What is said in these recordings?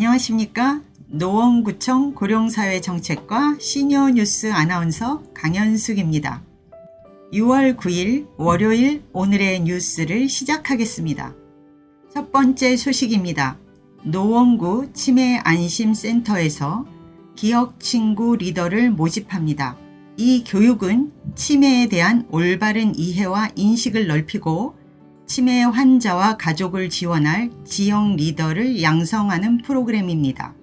안녕하십니까? 노원구청 고령사회 정책과 시니어 뉴스 아나운서 강현숙입니다. 6월 9일 월요일 오늘의 뉴스를 시작하겠습니다. 첫 번째 소식입니다. 노원구 치매 안심센터에서 기억 친구 리더를 모집합니다. 이 교육은 치매에 대한 올바른 이해와 인식을 넓히고 치매 환자와 가족을 지원할 지역 리더를 양성하는 프로그램입니다.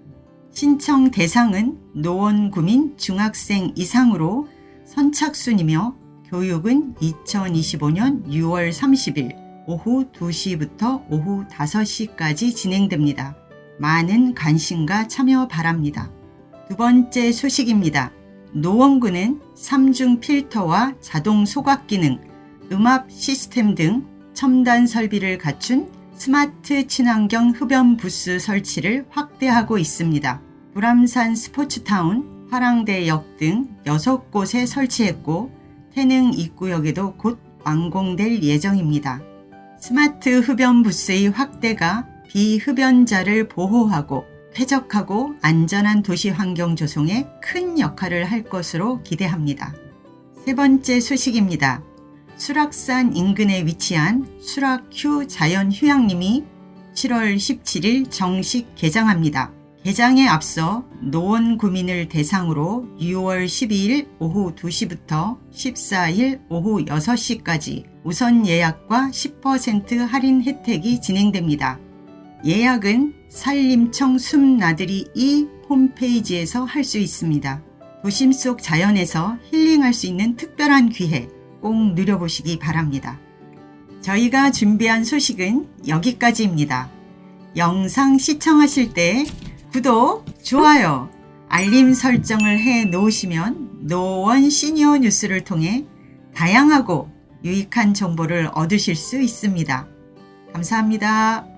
신청 대상은 노원구민 중학생 이상으로 선착순이며 교육은 2025년 6월 30일 오후 2시부터 오후 5시까지 진행됩니다. 많은 관심과 참여 바랍니다. 두 번째 소식입니다. 노원구는 3중 필터와 자동 소각 기능, 음압 시스템 등 첨단 설비를 갖춘 스마트 친환경 흡연 부스 설치를 확대하고 있습니다. 불암산 스포츠타운, 화랑대역 등 6곳에 설치했고 태릉 입구역에도 곧 완공될 예정입니다. 스마트 흡연 부스의 확대가 비흡연자를 보호하고 쾌적하고 안전한 도시 환경 조성에 큰 역할을 할 것으로 기대합니다. 세 번째 소식입니다. 수락산 인근에 위치한 수락휴 자연휴양림이 7월 17일 정식 개장합니다. 개장에 앞서 노원 구민을 대상으로 6월 12일 오후 2시부터 14일 오후 6시까지 우선 예약과 10% 할인 혜택이 진행됩니다. 예약은 산림청 숲나들이 이 홈페이지에서 할 수 있습니다. 도심 속 자연에서 힐링할 수 있는 특별한 기회 꼭 누려보시기 바랍니다. 저희가 준비한 소식은 여기까지입니다. 영상 시청하실 때 구독, 좋아요, 알림 설정을 해 놓으시면 노원 시니어 뉴스를 통해 다양하고 유익한 정보를 얻으실 수 있습니다. 감사합니다.